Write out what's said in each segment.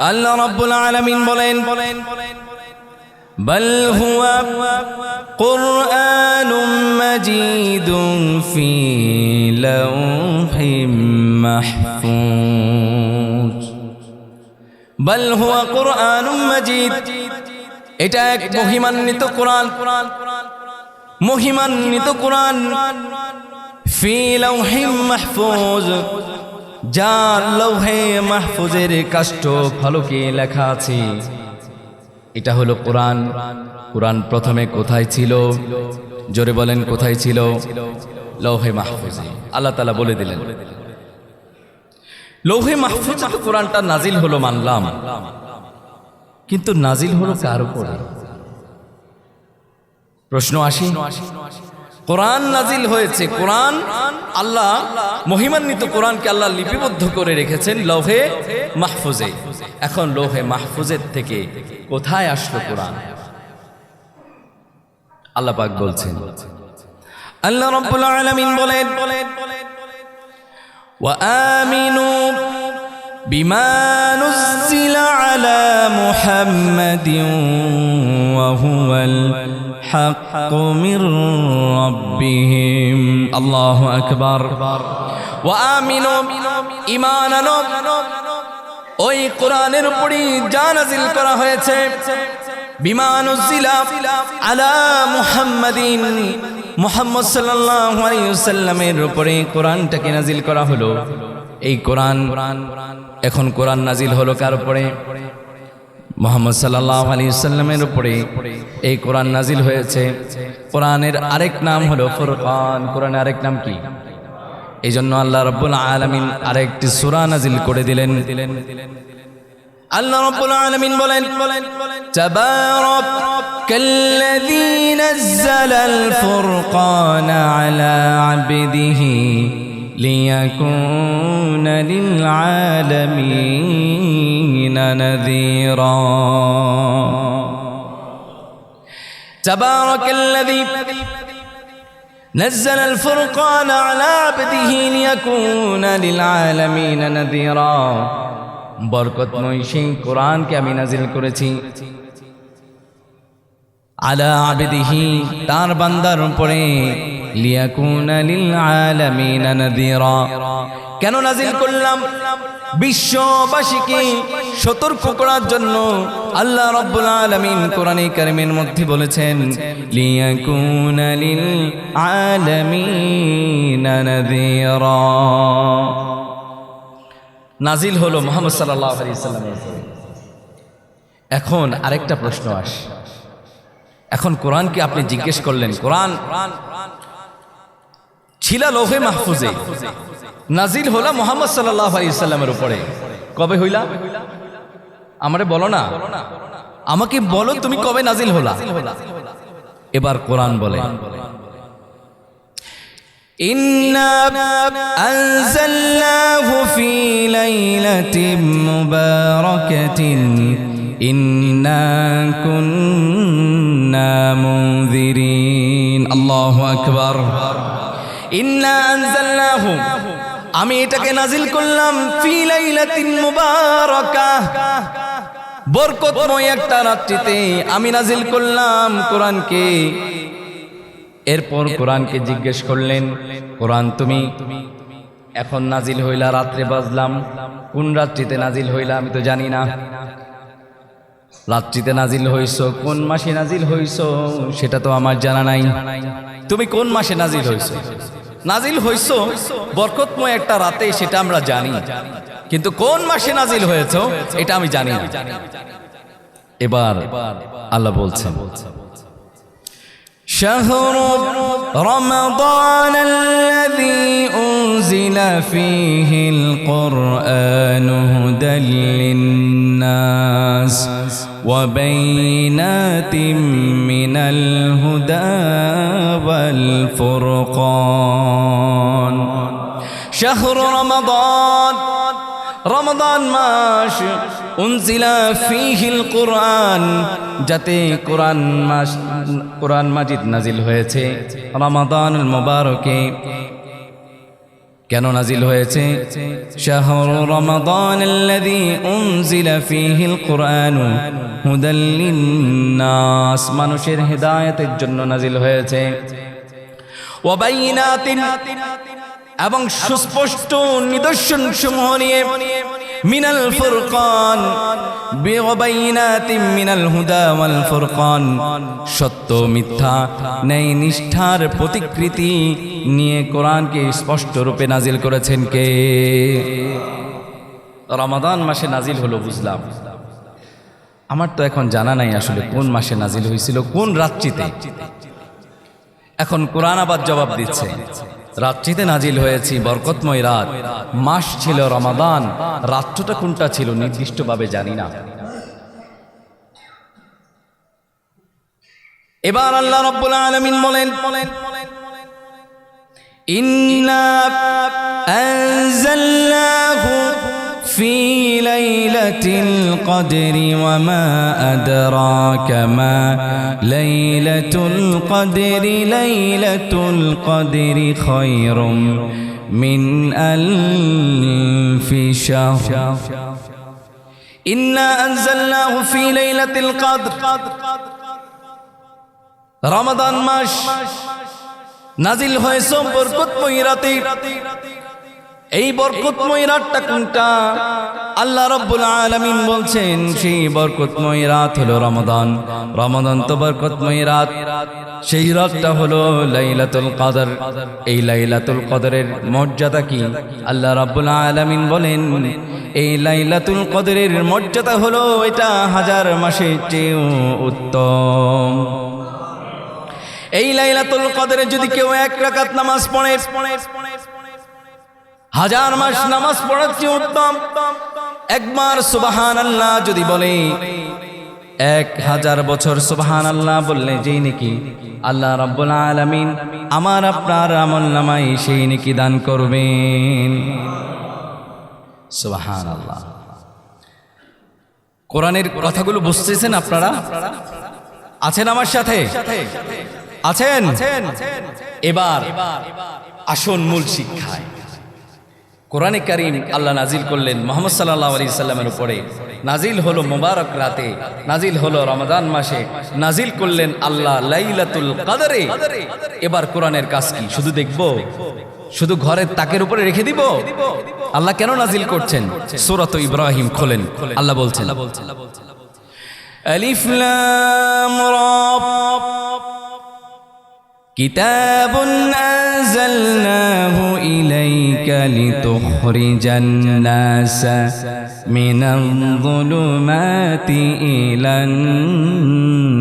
আল্লাহ রাব্বুল আলামিন বলেন بل هو قرآن مجيد في لوح محفوظ بل هو قرآن مجيد এটা এক মহিমান্বিত কোরআন মহিমান্বিত কোরআন ফি লাউহিম মাহফুজ যার লৌহে মাহফুজের কাষ্ট ফলকে লেখা আছে? এটা হলো কোরআন। কোরআন প্রথমে কোথায় ছিল? জোরে বলেন, কোথায় ছিল? লৌহে মাহফুজে। আল্লাহ তালা বলে দিলেন। লৌহে মাহফুজ কোরআনটা নাজিল হলো মানলাম। কিন্তু নাজিল হলো কার উপরে? প্রশ্ন আসি? কোরআন নাজিল হয়েছে, কোরআন আল্লাহ মহিমান্বিত কোরআনকে আল্লাহ লিপিবদ্ধ করে রেখেছেন লৌহে মাহফুজে এখন লৌহে মাহফুজের থেকে কোথায় আসলো কোরআন আল্লাহ পাক বলছেন আল্লাহ রাব্বুল আলামিন বলেন وآمنوا بما نزل على محمد وهو الحق من ربهم الله أكبر وآمنوا إيمانا ওই কোরআনের উপরই যা নাজিল করা হয়েছে বিমান আলা মুহাম্মাদিন মুহাম্মদ সাল্লাল্লাহু আলাইহি ওয়াসাল্লামের উপরে কোরআনটাকে নাজিল করা হলো এই কোরআন এখন কোরআন নাজিল হলো কার উপরে মোহাম্মদ সাল্লাহ আলী সাল্লামের উপরে এই কোরআন নাজিল হয়েছে। কোরআনের আরেক নাম হলো ফুরকান। কোরআনের আরেক নাম কি? এই জন্য আল্লাহ রব্বুল আলমিন আরেকটি সুরা নাজিল করে দিলেন। আল্লাহ রব্বুল আলামিন বলেন আবদিহি লিয়াকুনা লিল আলামিনা নাযীরা তাবারাকাল্লাযী نزل الفرقان على عبده ليكون للعالمين نذيرا বরকতময় সেই কোরআনকে আমি নাজিল করেছি আলা আবেদিহি তার বান্দার উপরে কেন নাজিল করলাম? বিশ্ববাসীকে সতর্ক করার জন্য আল্লাহ রাব্বুল আলমিন কোরআনে কারিমের মধ্যে বলেছেন, লিয়াকুনা লিল আলামিনা নাযীরা নাজিল হলো মোহাম্মদ সাল্লাহ এখন আরেকটা প্রশ্ন আস। এখন কোরআনকে আপনি জিজ্ঞেস করলেন, কোরআন ছিল লোহে মাহফুজে নাজিল হলো মোহাম্মদ সাল্লাহ আলি সাল্লামের উপরে কবে হইলা আমারে বলো না আমাকে বলো তুমি কবে নাজিল হলা এবার কোরআন বলে إنا أنزلناه في ليلة مباركة إنا كنا منذرين الله أكبر আমি এটাকে নাজিল করলাম বরকতময় একটা রাত্রিতে আমি নাজিল করলাম কোরআনকে। এরপর কোরআনকে জিজ্ঞেস করলেন, কোরআন তুমি? এখন নাজিল হইলা রাত্রে বাজলাম। কোন রাত্রিতে নাজিল হইলা আমি তো জানি না। রাত্রিতে নাজিল হইছ, কোন মাসে নাজিল হইছ সেটা তো আমার জানা নাই। তুমি কোন মাসে নাজিল হইছো? নাজিল হইছ বরকতময় একটা রাতে সেটা আমরা জানি কিন্তু কোন মাসে নাজিল হয়েছ এটা আমি জানি না এবার আল্লাহ বলছেন شهر رمضان الذي أنزل فيه القرآن هدى للناس وبينات من الهدى والفرقان شهر رمضان রমদান মাস উনজিলা ফিহিল কোরআন যাতে কোরআন মাস কোরআন মাজিদ নাজিল হয়েছে রমাদান মোবারকে কেন নাজিল হয়েছে শাহর রমাদান الذي انزل فيه القرآن هدى للناس মানুষের হেদায়েতের জন্য নাজিল হয়েছে ওয়াবাইনাতিন এবং সুস্পষ্ট নিদর্শন সমূহ নিয়ে মিনাল ফুরকান বিওয়াবাইনাতিন মিনাল হুদা ওয়াল ফুরকান। সত্য মিথ্যা, ন্যায় নিষ্ঠার প্রতিকৃতি নিয়ে কোরআনকে স্পষ্ট রূপে নাজিল করেছেন কে? রমাদান মাসে নাজিল হলো, বুঝলাম। আমার তো এখন জানা নাই আসলে কোন মাসে নাজিল হয়েছিল, কোন রাত্রিতে। এখন কোরআন আবার জবাব দিচ্ছে। রাত্রিতে নাজিল হয়েছি বরকতময় রাত। মাস ছিল রমাদান, রাত্রটা কোনটা ছিল নির্দিষ্টভাবে জানি না। এবার আল্লাহ রব্বুল আলমিন বলেন, ইন্না আনজালনাহু في ليلة القدر وما أدراك ما ليلة القدر ليلة القدر خير من ألف شهر إنا أنزلناه في ليلة القدر রমাদান মাস নাজিল হয়েছে বরকতময় রাতে এই বরকতময় রাতটা কোনটা? আল্লাহ রব্বুল আলামিন বলছেন, সেই বরকতময় রাত হলো রমাদান। রমাদান তো বরকতময় রাত। সেই রাতটা হলো লাইলাতুল কদর। এই লাইলাতুল কদরের মর্যাদা কি? আল্লাহ রাব্বুল আলামিন বলেন, এই লাইলাতুল কদরের মর্যাদা হলো এটা হাজার মাসের চেয়েও উত্তম। এই লাইলাতুল কদরে যদি কেউ এক রাকাত নামাজ পড়ে হাজার মাস নামাজ পড়ার চেয়ে উত্তম। একবার সুবাহান আল্লাহ যদি বলে, এক হাজার বছর সুবাহান আল্লাহ বললে যেই নাকি? আল্লাহ রাব্বুল আলামিন আমার আপনার আমল নামাই সেই নাকি দান করবেন। সুবাহান আল্লাহ কোরআনের কথাগুলো বুঝতেছেন আপনারা? আছেন আমার সাথে? আছেন? এবার আসন মূল শিক্ষায়। কোরআনে করিম আল্লাহ নাজিল করলেন মোহাম্মদ সাল্লাহ আলি সাল্লামের উপরে। নাজিল হলো মুবারক রাতে, নাজিল হলো রমাদান মাসে, নাজিল করলেন আল্লাহ লাইলাতুল কাদারে। এবার কোরআনের কাজ কি? শুধু দেখব? শুধু ঘরের তাকের উপরে রেখে দিব? আল্লাহ কেন নাজিল করছেন? সুরত ইব্রাহিম খোলেন। আল্লাহ বলছেন আলিফ লাম كتاب أنزلناه إليك لتخرج الناس من الظلمات إلى النور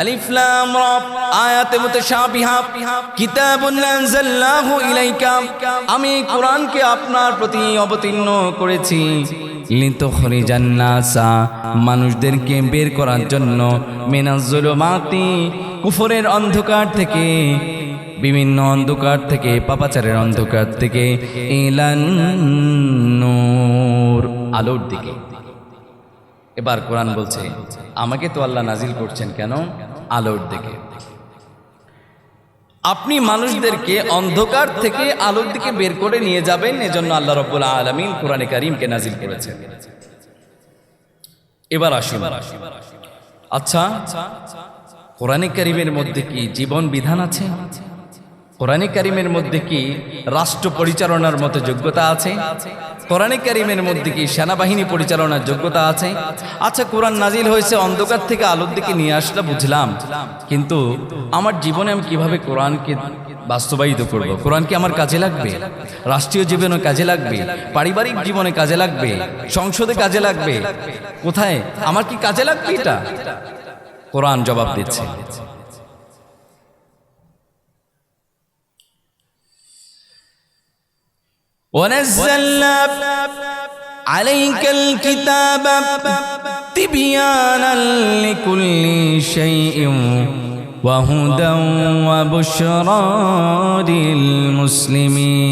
আলিফলাম রব আয়াতে মুতাশাবিহা, কিতাবুন আনজালনাহু ইলাইকা, আমি কোরআনকে আপনার প্রতি অবতীর্ণ করেছি। মানুষদেরকে বের করার জন্য মিনাজ্জুলুমাতি কুফরের অন্ধকার থেকে, বিভিন্ন অন্ধকার থেকে, পাপাচারের অন্ধকার থেকে আলোর দিকে। এবার কোরআন বলছে, আমাকে তো আল্লাহ নাজিল করছেন কেন? আলোর দিকে। আপনি মানুষদেরকে অন্ধকার থেকে আলোর দিকে বের করে নিয়ে যাবেন, এজন্য আল্লাহ রব্বুল আলমিন কোরআনে কারিমকে নাজিল করেছেন। এবার আসুন। আচ্ছা কোরআনে কারিমের মধ্যে কি জীবন বিধান আছে? কোরআনে কারিমের মধ্যে কি রাষ্ট্র পরিচালনার মতো যোগ্যতা আছে? কোরআনে কারিমের মধ্যে কি সেনাবাহিনী পরিচালনার যোগ্যতা আছে? আচ্ছা কোরআন নাজিল হয়েছে অন্ধকার থেকে আলোর দিকে নিয়ে আসলে বুঝলাম। কিন্তু আমার জীবনে আমি কীভাবে কোরআনকে বাস্তবায়িত করব? কোরআন কি আমার কাজে লাগবে? রাষ্ট্রীয় জীবনে কাজে লাগবে? পারিবারিক জীবনে কাজে লাগবে? সংসদে কাজে লাগবে? কোথায়? আমার কি কাজে লাগবে এটা? কোরআন জবাব দিচ্ছে। ونزلنا عليك الكتاب تبيانا لكل شيء وهدى وبشرى للمسلمين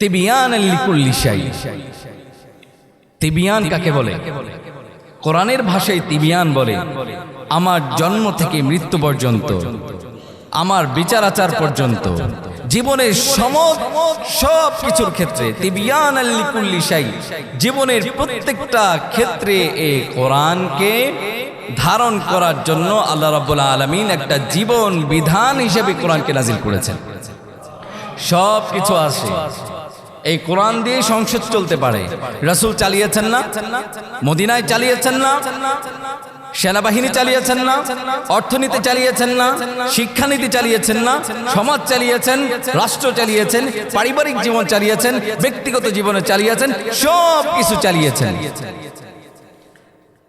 تبيانا لكل شيء তিবিয়ান কাকে বলে কোরআনের ভাষায় তিবিয়ান বলে আমার জন্ম থেকে মৃত্যু পর্যন্ত আমার বিচার আচার পর্যন্ত। জীবনের সব কিছুর ক্ষেত্রে তিবিয়ান জীবনের প্রত্যেকটা ক্ষেত্রে এই কোরআনকে ধারণ করার জন্য আল্লাহ রাব্বুল আলামিন একটা জীবন বিধান হিসেবে কোরআনকে নাজিল করেছেন। সব কিছু আছে। এই কোরআন দিয়ে সংসদ চলতে পারে। রাসূল চালিয়েছেন না? মদিনায় চালিয়েছেন না? সেনাবাহিনী চালিয়েছেন না, অর্থনীতি চালিয়েছেন না, শিক্ষানীতি চালিয়েছেন না, সমাজ চালিয়েছেন, রাষ্ট্র চালিয়েছেন, পারিবারিক জীবন চালিয়েছেন, ব্যক্তিগত জীবনে চালিয়েছেন, সব কিছু চালিয়েছেন।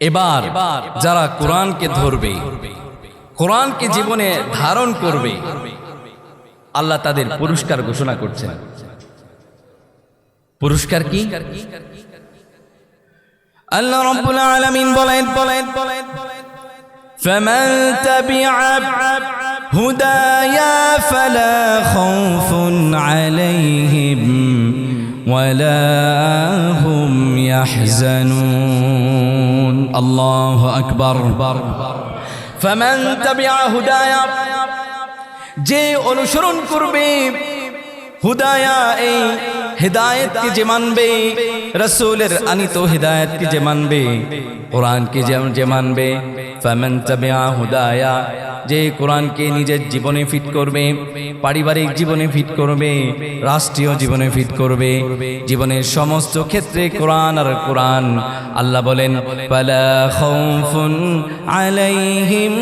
এবার যারা কোরআনকে ধরবে, কোরআনকে জীবনে ধারণ করবে, আল্লাহ তাদের পুরস্কার ঘোষণা করছেন। পুরস্কার কি? আল্লাহ রব্বুল আলামিন বলেন বলেন বলেন فمن تبع هدايا فلا خوف عليهم ولا هم يحزنون الله أكبر فمن تبع هدايا যে অনুসরণ করবে হুদায়া এই হেদায়েতকে যে মানবে রসুলের আনিত হেদায়েতকে যে মানবে কোরআনকে যে মানবে হুদায়া যে কোরআনকে নিজের জীবনে ফিট করবে পারিবারিক জীবনে ফিট করবে রাষ্ট্রীয় জীবনে ফিট করবে জীবনের সমস্ত ক্ষেত্রে কোরআন আর কোরআন আল্লাহ বলেন আলাইহিম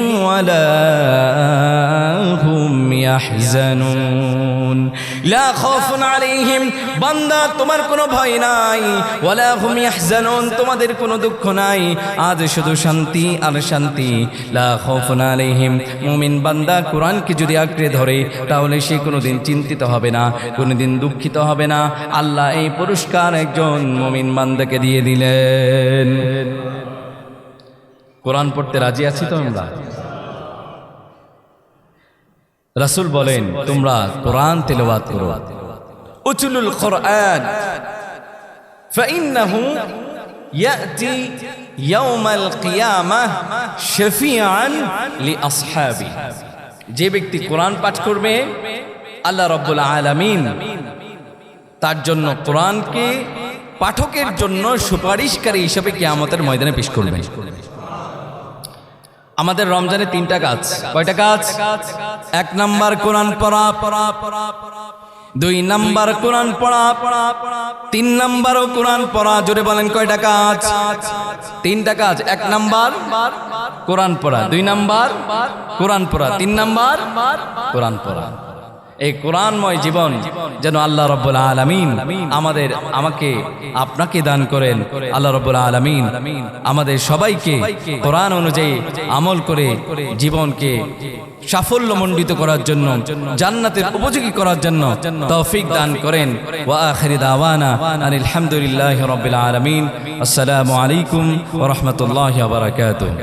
আলাইহিম বান্দা, তোমার কোনো ভয় নাই। ওয়ালা হুম ইয়াহজানুন, তোমাদের কোনো দুঃখ নাই। আজ শুধু শান্তি আর শান্তি। লা খাউফুন আলাইহিম। মুমিন বান্দা কোরআনকে যদি আঁকড়ে ধরে, তাহলে সে কোনোদিন চিন্তিত হবে না, কোনোদিন দুঃখিত হবে না। আল্লাহ এই পুরস্কার একজন মুমিন বান্দাকে দিয়ে দিলেন। কোরআন পড়তে রাজি আছি তো আমরা? রাসূল বলেন, তোমরা কোরআন তেলাওয়াত করো। উচুলুল কোরআন فإنه يأتي يوم القيامة شفيعا لأصحابه যে ব্যক্তি কোরআন পাঠ করবে আল্লাহ রব্বুল আলামিন তার জন্য কোরআনকে পাঠকের জন্য সুপারিশকারী হিসেবে কিয়ামতের ময়দানে পেশ করবেন আমাদের রমজানে তিনটা কাজ কয়টা কাজ এক নাম্বার কোরআন পড়া পড়া পড়া দুই নাম্বার কোরআন পড়া পড়া পড়া তিন নাম্বারও কোরআন পড়া, জোরে বলেন কয়টা কাজ? তিনটা কাজ, এক নাম্বার কোরআন পড়া, দুই নাম্বার কোরআন পড়া, তিন নাম্বার কোরআন পড়া। এই কোরআনময় জীবন যেন আল্লাহ রব্বুল আলমিন আমাদের, আমাকে, আপনাকে দান করেন। আল্লাহ রব্বুল আলমিন আমাদের সবাইকে কোরআন অনুযায়ী আমল করে জীবনকে সাফল্যমণ্ডিত করার জন্য, জান্নাতের উপযোগী করার জন্য তৌফিক দান করেন। আলহামদুলিল্লাহি রাব্বিল আলামিন। আসসালামু আলাইকুম রাহমাতুল্লাহি ওয়া বারাকাতুহু।